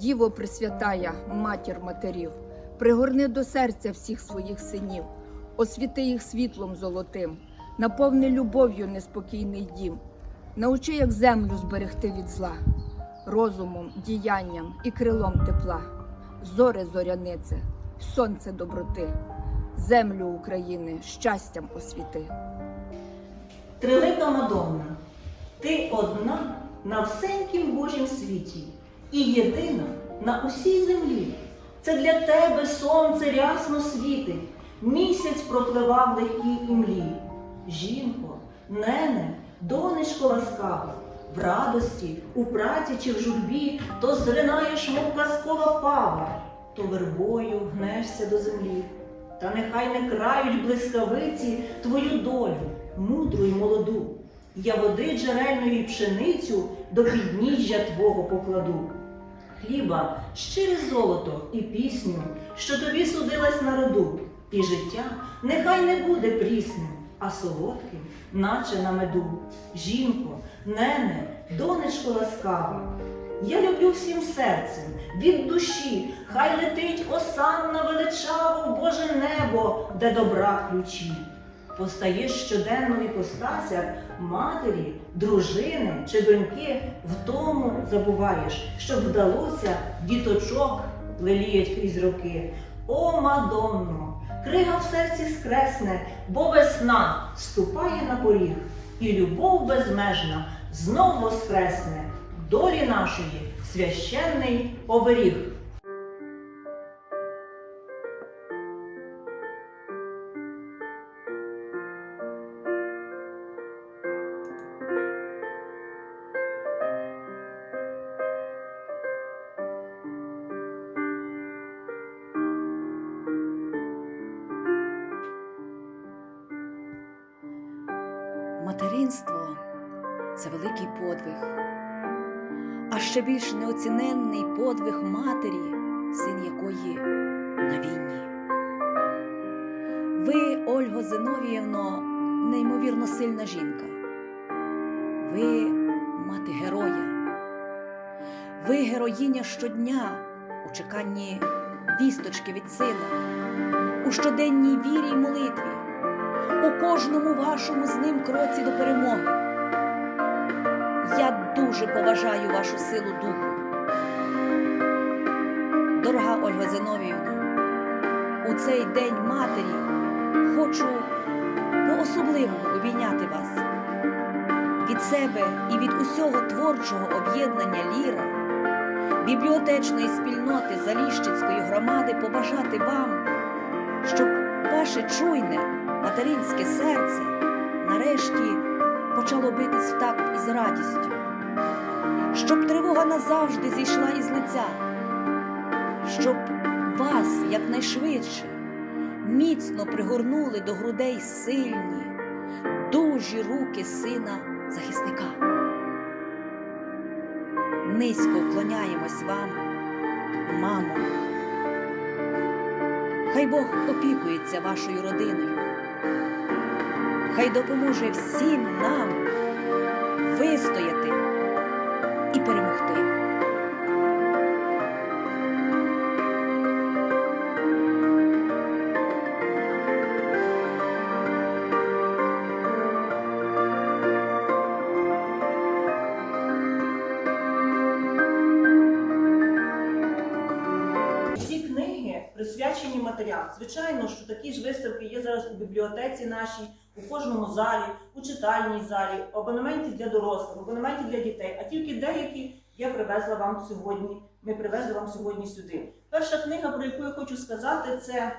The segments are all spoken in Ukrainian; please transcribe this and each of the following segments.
Діво Пресвятая, матір матерів, пригорни до серця всіх своїх синів, освіти їх світлом золотим, наповни любов'ю неспокійний дім, научи, як землю зберегти від зла, розумом, діянням і крилом тепла, зори зорянице, сонце доброти, землю України щастям освіти. Трилика Мадонна, ти одна на всенькім Божім світі і єдина на усій землі. Це для тебе сонце рясно світить, місяць пропливав легкій імлі. Жінко, нене, донечко ласкава, в радості, у праці чи в журбі, то зринаєш, мов казкова пава, то вербою гнешся до землі. Та нехай не крають блискавиці твою долю, мудру й молоду. Я води джерельної пшеницю до підніжжя твого покладу. Хліба, щире золото і пісню, що тобі судилась на роду, і життя нехай не буде прісним, а солодким, наче на меду. Жінко, нене, донечко ласкава, я люблю всім серцем, від душі, хай летить осанна величаво в Боже небо, де добра ключі. Постаєш щоденно в іпостасях матері, дружини чи доньки, вдому забуваєш, щоб вдалося діточок леліють крізь роки. О, Мадонно, крига в серці скресне, бо весна ступає на поріг, і любов безмежна знов воскресне, долі нашої священний оберіг. Материнство це великий подвиг, а ще більш неоціненний подвиг матері, син якої на війні. Ви, Ольго Зиновіївно, неймовірно сильна жінка. Ви мати героя. Ви героїня щодня у чеканні вісточки від сина, у щоденній вірі й молитві у кожному вашому з ним кроці до перемоги. Я дуже поважаю вашу силу духу. Дорога Ольга Зиновіївна, у цей день матері хочу по-особливому обійняти вас. Від себе і від усього творчого об'єднання Ліра, бібліотечної спільноти Заліщицької громади побажати вам, щоб ваше чуйне материнське серце нарешті почало битись в такт із радістю, щоб тривога назавжди зійшла із лиця, щоб вас якнайшвидше міцно пригорнули до грудей сильні, дужі руки сина захисника. Низько вклоняємось вам, мамо. Хай Бог опікується вашою родиною. Хай допоможе всім нам вистояти і перемогти. Присвячені матерям. Звичайно, що такі ж виставки є зараз у бібліотеці нашій, у кожному залі, у читальній залі, абонементі для дорослих, абонементі для дітей. А тільки деякі я привезла вам сьогодні. Ми привезли вам сьогодні сюди. Перша книга, про яку я хочу сказати, це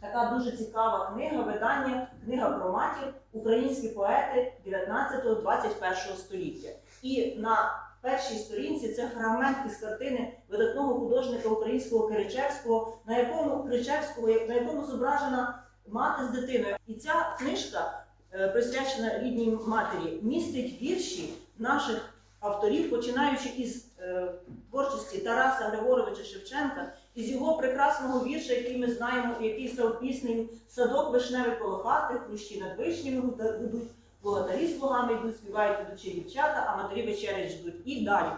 така дуже цікава книга, видання, книга про матір, українські поети 19-21 століття. І на першій сторінці це фрагмент із картини видатного художника українського Киричевського, на якому Кричевського, на якому зображена мати з дитиною. І ця книжка, е, присвячена рідній матері, містить вірші наших авторів, починаючи із е, творчості Тараса Григоровича Шевченка, із його прекрасного вірша, який ми знаємо, який став піснею Садок вишневий коло хати, хрущі над вишнями гудуть, Богатарі з слугами йдуть, співають ідучі дівчата, а матері вечерять ждуть. І далі.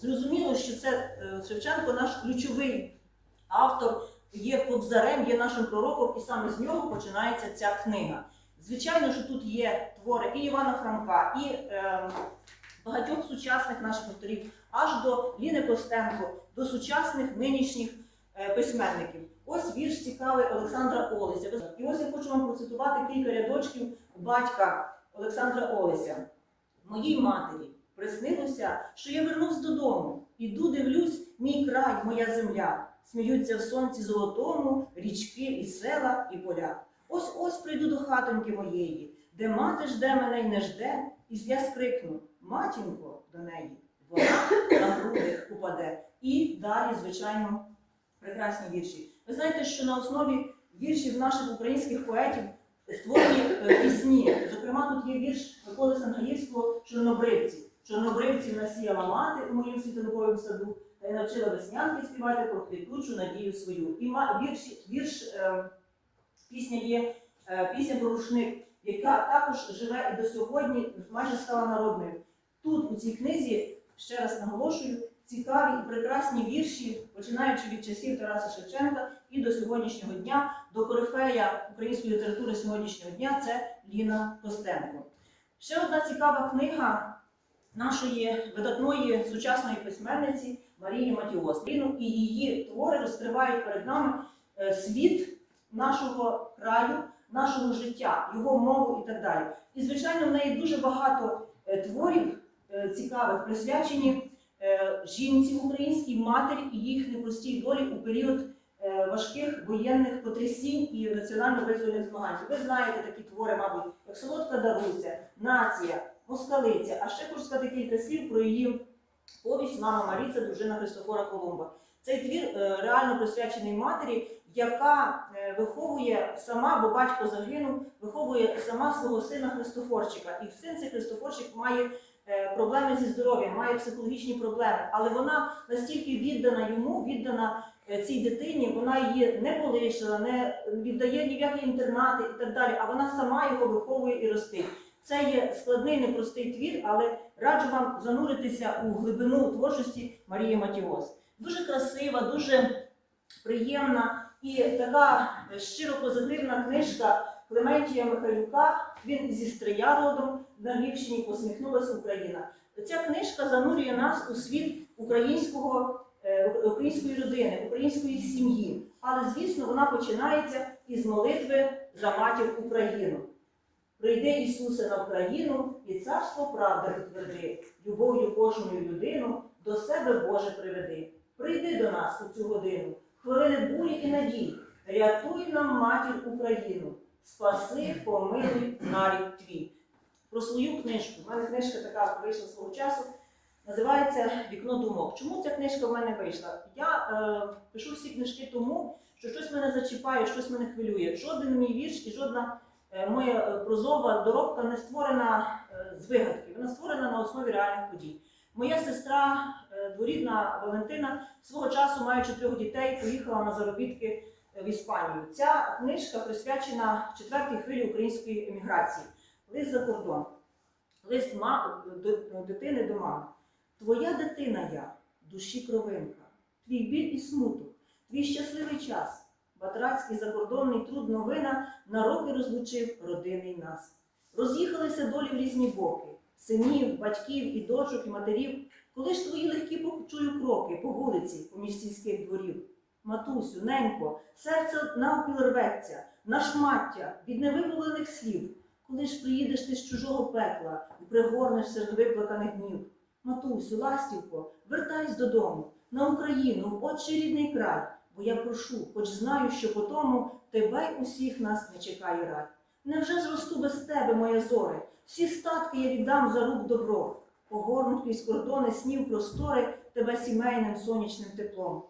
Зрозуміло, що це е, Шевченко наш ключовий автор, є кобзарем, є нашим пророком, і саме з нього починається ця книга. Звичайно, що тут є твори і Івана Франка, і е, багатьох сучасних наших авторів, аж до Ліни Костенко, до сучасних нинішніх е, письменників. Ось вірш цікавий Олександра Олеся. І ось я хочу вам процитувати кілька рядочків батька Олександра Олеся. Моїй матері приснилося, що я вернусь додому. Іду, дивлюсь, мій край, моя земля. Сміються в сонці золотому, річки і села, і поля. Ось ось прийду до хатоньки моєї, де мати жде мене й не жде, і я скрикну матінко до неї. Вона на груди упаде. І далі, звичайно, прекрасні вірші. Ви знаєте, що на основі віршів наших українських поетів створені е, пісні. Зокрема, тут є вірш Миколи Сангаївського Чорнобривці. Чорнобривців насіяла мати у моїм світанковому саду навчила веснянки співати про квітучу надію свою. І вірш, вірш е, пісня є е, пісня про яка також живе і до сьогодні майже стала народною. Тут, у цій книзі, ще раз наголошую, цікаві і прекрасні вірші, починаючи від часів Тараса Шевченка і до сьогоднішнього дня, до корифея української літератури сьогоднішнього дня це Ліна Костенко. Ще одна цікава книга нашої видатної сучасної письменниці Марії Матіос. І її твори розкривають перед нами е, світ нашого краю, нашого життя, його мову і так далі. І, звичайно, в неї дуже багато е, творів е, цікавих, присвячені жінці українській матері і їх непростій долі у період важких воєнних потрясінь і національно-визвольних змагань. Ви знаєте такі твори, мабуть, як Солодка Даруся, Нація, Москалиця. А ще хочу сказати кілька слів про її повість Мама Маріця, дружина Христофора Колумба. Цей твір е, реально присвячений матері, яка е, виховує сама, бо батько загинув, виховує сама свого сина Христофорчика. І син цей Христофорчик має е, проблеми зі здоров'ям, має психологічні проблеми. Але вона настільки віддана йому, віддана цій дитині, вона її не полишила, не віддає ні в які інтернати і так далі. А вона сама його виховує і ростить. Це є складний, непростий твір, але раджу вам зануритися у глибину творчості Марії Матіос. Дуже красива, дуже приємна і така щиро позитивна книжка Клементія Михайлюка. Він зі Стрия родом на Львівщині посміхнулася Україна. Ця книжка занурює нас у світ українського, е, української людини, української сім'ї. Але, звісно, вона починається із молитви за матір Україну. Прийди, Ісусе, на Україну і царство правди підтверди, любов'ю кожної людину до себе Боже приведи. Прийди до нас у цю годину, хвилини бурі і надій, рятуй нам матір Україну, спаси, помилуй нарід твій. Про свою книжку. У мене книжка така вийшла свого часу. Називається Вікно думок. Чому ця книжка в мене вийшла? Я е, пишу всі книжки тому, що щось мене зачіпає, щось мене хвилює. Жоден мій вірш і жодна моя е, прозова доробка не створена е, з вигадки, вона створена на основі реальних подій. Моя сестра, е, дворідна Валентина, свого часу, маючи трьох дітей, поїхала на заробітки е, в Іспанію. Ця книжка присвячена четвертій хвилі української еміграції. Лист за кордон, лист ма... дитини до мами. Твоя дитина я, душі кровинка, твій біль і смуток, твій щасливий час. Батрацький закордонний труд новина на роки розлучив родини й нас. Роз'їхалися долі в різні боки, синів, батьків і дочок, і матерів. Коли ж твої легкі почую кроки по вулиці, поміж сільських дворів. Матусю, ненько, серце навпіл рветься, на шмаття від невимовлених слів. Коли ж приїдеш ти з чужого пекла і пригорнеш серед виплаканих днів. Матусю, ластівко, вертайся додому, на Україну, в отчий рідний край. Бо я прошу, хоч знаю, що по тому тебе й усіх нас не чекає рай. Невже зросту без тебе, моя зоре? Всі статки я віддам за рук добро. Погорнуть крізь кордони снів простори тебе сімейним сонячним теплом.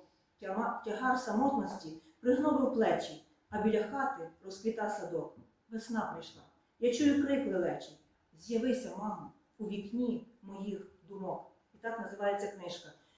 Тягар самотності пригнобив плечі, а біля хати розквіта садок. Весна прийшла. Я чую крик лелечий. З'явися, мамо, у вікні моїх думок. І так називається книжка.